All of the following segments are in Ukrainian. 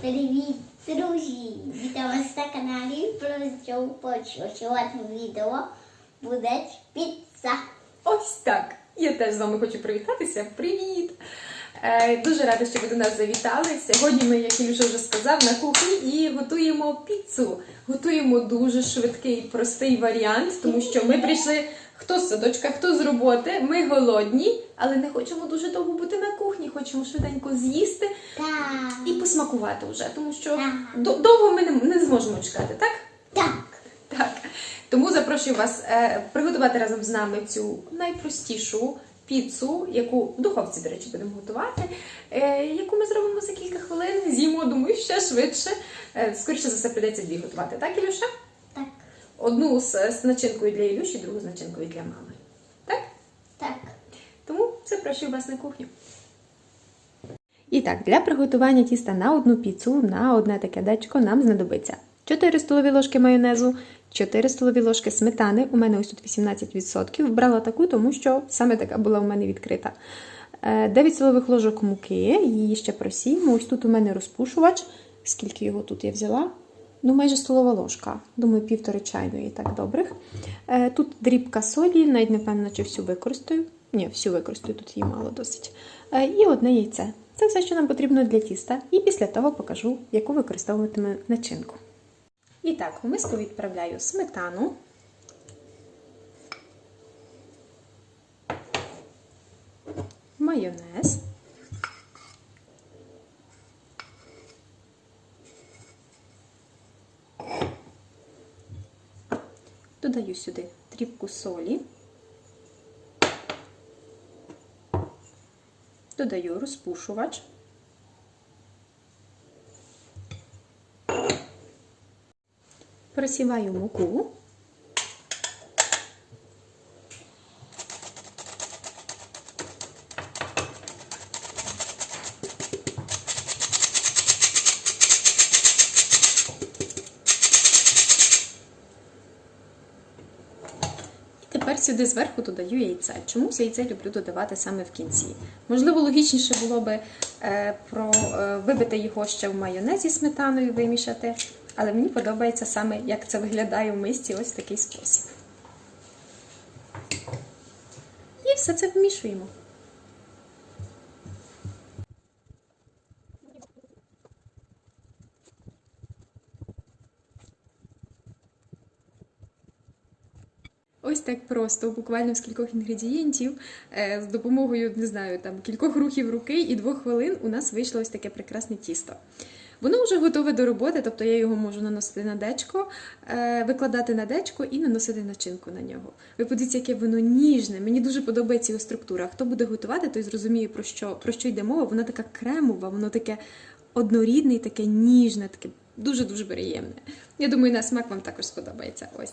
Привіт, друзі! Вітаю вас на каналі про почу. Сьогодні відео буде піца. Ось так. Я теж з вами хочу привітатися. Привіт! Е, дуже рада, що ви до нас завітали. Сьогодні ми, як Ілюша вже сказав, на кухні і готуємо піцу. Готуємо дуже швидкий, простий варіант, тому що ми прийшли хто з садочка, хто з роботи. Ми голодні, але не хочемо дуже довго бути на кухні. Хочемо швиденько з'їсти і посмакувати вже, тому що довго ми не, зможемо чекати, так? Так. Так. Тому запрошую вас е, приготувати разом з нами цю найпростішу піцу, яку в духовці, до речі, будемо готувати, е, яку ми зробимо за кілька хвилин. З'їмо, думаю, ще швидше. Е, скоріше за все прийдеться дві готувати. Так, Ілюша? Так. Одну з, з начинкою для Ілюші, другу з начинкою для мами. Так? Так. Тому запрошую вас на кухню. І так, для приготування тіста на одну піцу, на одне таке дечко нам знадобиться 4 столові ложки майонезу, 4 столові ложки сметани. У мене ось тут 18%. Брала таку, тому що саме така була у мене відкрита. Е, 9 столових ложок муки, її ще просіємо. Ось тут у мене розпушувач. Скільки його тут я взяла? Ну, майже столова ложка. Думаю, півтори чайної, так добрих. Е, Тут дрібка солі, навіть не певна, чи всю використаю. Ні, всю використаю, тут її мало досить. Е, І одне яйце. Це все, що нам потрібно для тіста. І після того покажу, яку використовуватиме начинку. І так, в миску відправляю сметану. Майонез. Додаю сюди дрібку солі. Додаю розпушувач. Просіваю муку. Тепер сюди зверху додаю яйце. Чомусь яйце люблю додавати саме в кінці. Можливо, логічніше було би е, про, е, вибити його ще в майонезі сметаною вимішати, але мені подобається саме, як це виглядає в мисці, ось такий спосіб. І все це вмішуємо. Ось так просто, буквально з кількох інгредієнтів, е, з допомогою, не знаю, там кількох рухів руки і двох хвилин у нас вийшло ось таке прекрасне тісто. Воно вже готове до роботи, тобто я його можу наносити на дечко, е, викладати на дечко і наносити начинку на нього. Ви подивіться, яке воно ніжне. Мені дуже подобається його структура. Хто буде готувати, той зрозуміє, про що, про що йде мова. Воно така кремова, воно таке однорідне, таке ніжне, таке дуже-дуже приємне. Я думаю, на смак вам також сподобається. Ось.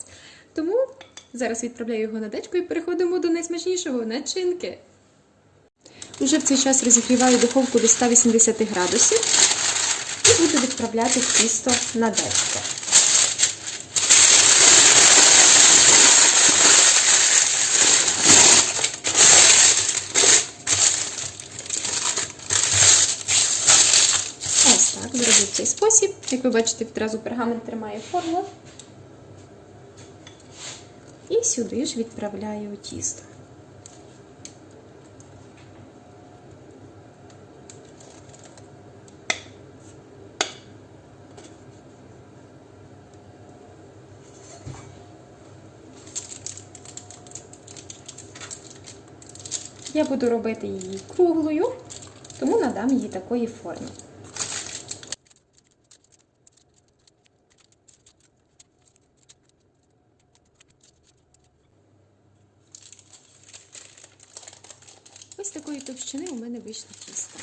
Тому зараз відправляю його на дечко і переходимо до найсмачнішого начинки. Уже в цей час розігріваю духовку до 180 градусів і буду відправляти тісто на дечко. Ось так, зроблю цей спосіб. Як ви бачите, відразу пергамент тримає форму. І сюди ж відправляю тісто. Я буду робити її круглою, тому надам їй такої форми. Ось такої товщини у мене вийшло тісто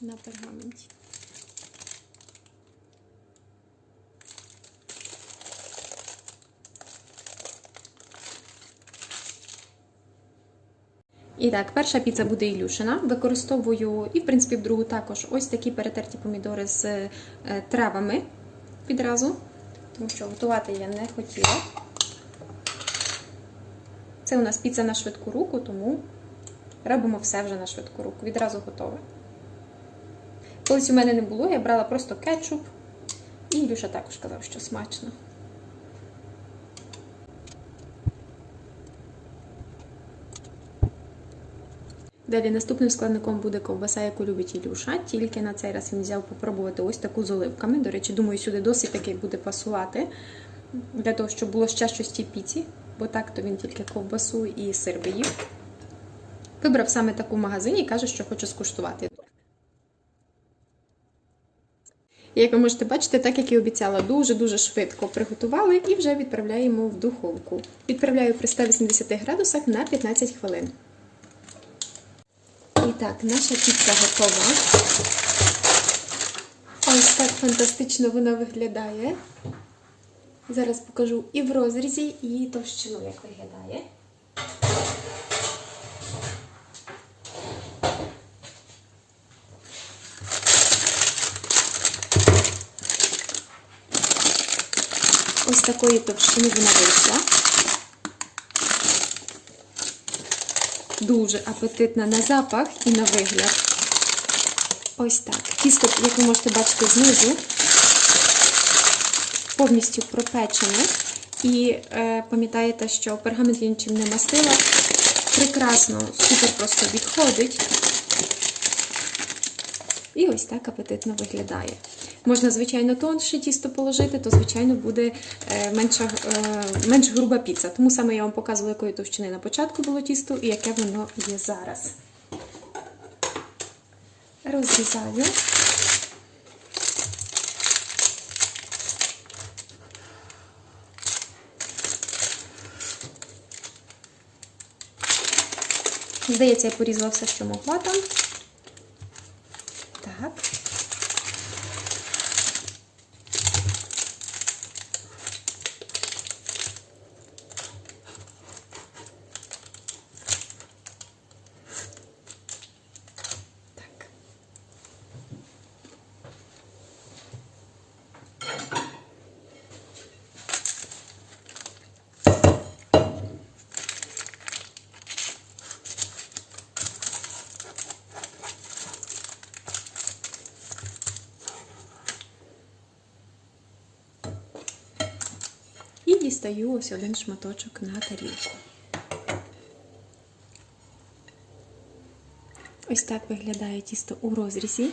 на пергаменті. І так, перша піца буде Ілюшина. Використовую і, в принципі, в другу також ось такі перетерті помідори з е, травами відразу, тому що готувати я не хотіла. Це у нас піца на швидку руку, тому робимо все вже на швидку руку. Відразу готове. Колись у мене не було, я брала просто кетчуп. І Ілюша також казав, що смачно. Далі наступним складником буде ковбаса, яку любить Ілюша. Тільки на цей раз він взяв попробувати ось таку з оливками. До речі, думаю, сюди досить таки буде пасувати. Для того, щоб було ще щось тій піці, бо так то він тільки ковбасу і сир би їв. Вибрав саме таку в магазині і каже, що хоче скуштувати. Як ви можете бачити, так як і обіцяла, дуже-дуже швидко приготували і вже відправляємо в духовку. Відправляю при 180 градусах на 15 хвилин. Так, наша піца готова. Ось так фантастично вона виглядає. Зараз покажу і в розрізі, і товщину, як виглядає. Ось такої товщини вона вийшла. Дуже апетитна на запах і на вигляд. Ось так. Тісто, як ви можете бачити знизу, повністю пропечене. І е, пам'ятаєте, що пергамент я нічим не мастила. Прекрасно, супер просто відходить. І ось так апетитно виглядає. Можна, звичайно, тонше тісто положити, то, звичайно, буде е, менша, е, менш груба піца. Тому саме я вам показувала, якої товщини на початку було тісто і яке воно є зараз. Розрізаю. Здається, я порізала все, що могла там. Так. Так. І дістаю ось один шматочок на тарілку. Ось так виглядає тісто у розрізі.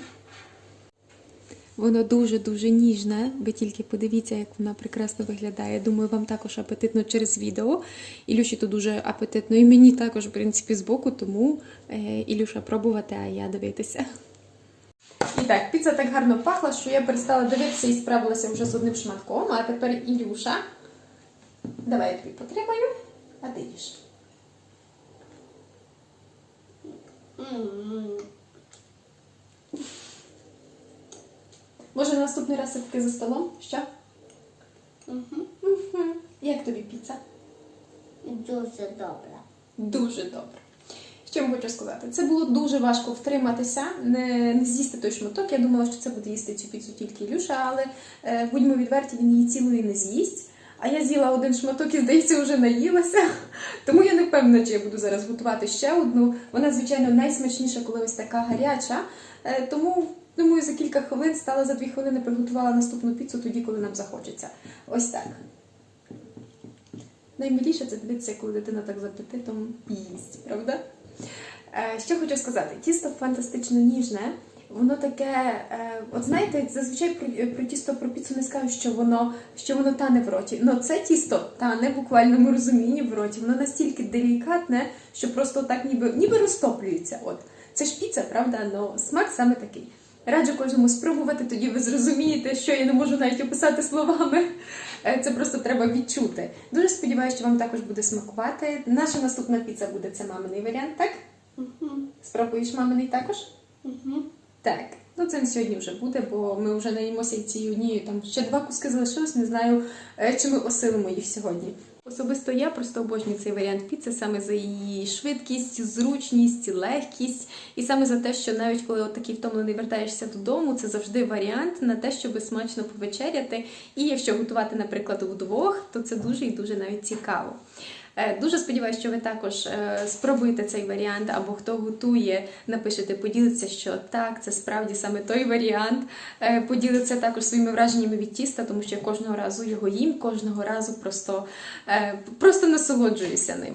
Воно дуже-дуже ніжне. Ви тільки подивіться, як воно прекрасно виглядає. Думаю, вам також апетитно через відео. Ілюші то дуже апетитно, і мені також, в принципі, збоку, тому е, Ілюша пробувати, а я дивитися. І так, піца так гарно пахла, що я перестала дивитися і справилася вже з одним шматком. А тепер Ілюша. Давай я тобі потримаю, а ти їж. Може, наступний раз все-таки за столом? Що? Мгм. Як тобі піца? Дуже добре. Дуже добре. Що я хочу сказати? Це було дуже важко втриматися, не, не з'їсти той шматок. Я думала, що це буде їсти цю піцу тільки Ілюша, але е, будьмо відверті, він її цілої не з'їсть. А я з'їла один шматок і, здається, вже наїлася. Тому я не впевнена, чи я буду зараз готувати ще одну. Вона, звичайно, найсмачніша, коли ось така гаряча. Е, тому, думаю, за кілька хвилин стала за дві хвилини, приготувала наступну піцу тоді, коли нам захочеться. Ось так. Наймиліше це дивитися, коли дитина так з апетитом їсть, правда? Е, Що хочу сказати, тісто фантастично ніжне. Воно таке, е, от знаєте, зазвичай про, про тісто про піцу не скажу, що воно, що воно тане в роті. Ну це тісто тане в буквальному розумінні в роті. Воно настільки делікатне, що просто так ніби, ніби розтоплюється. От це ж піца, правда? Ну смак саме такий. Раджу кожному спробувати, тоді ви зрозумієте, що я не можу навіть описати словами. Е, Це просто треба відчути. Дуже сподіваюся, що вам також буде смакувати. Наша наступна піца буде це маминий варіант, так? Мгм. Спробуєш маминий також? Мгм. Так. Ну це сьогодні вже буде, бо ми вже наїмося цією однією. Там ще два куски залишилось, не знаю, е, чи ми осилимо їх сьогодні. Особисто я просто обожнюю цей варіант піци саме за її швидкість, зручність, легкість, і саме за те, що навіть коли от такий втомлений вертаєшся додому, це завжди варіант на те, щоб смачно повечеряти. І якщо готувати, наприклад, удвох, то це дуже і дуже навіть цікаво. Е, Дуже сподіваюся, що ви також е, спробуєте цей варіант, або хто готує, напишете, поділиться, що так, це справді саме той варіант. Е, Поділиться також своїми враженнями від тіста, тому що я кожного разу його їм, кожного разу просто, просто насолоджуюся ним.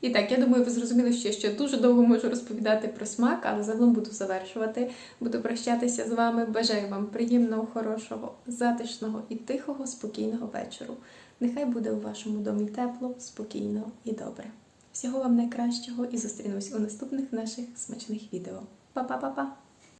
І так, я думаю, ви зрозуміли, що я ще дуже довго можу розповідати про смак, але загалом буду завершувати. Буду прощатися з вами. Бажаю вам приємного, хорошого, затишного і тихого, спокійного вечору. Нехай буде у вашому домі тепло, спокійно і добре. Всього вам найкращого і зустрінемось у наступних наших смачних відео. Па-па-па-па!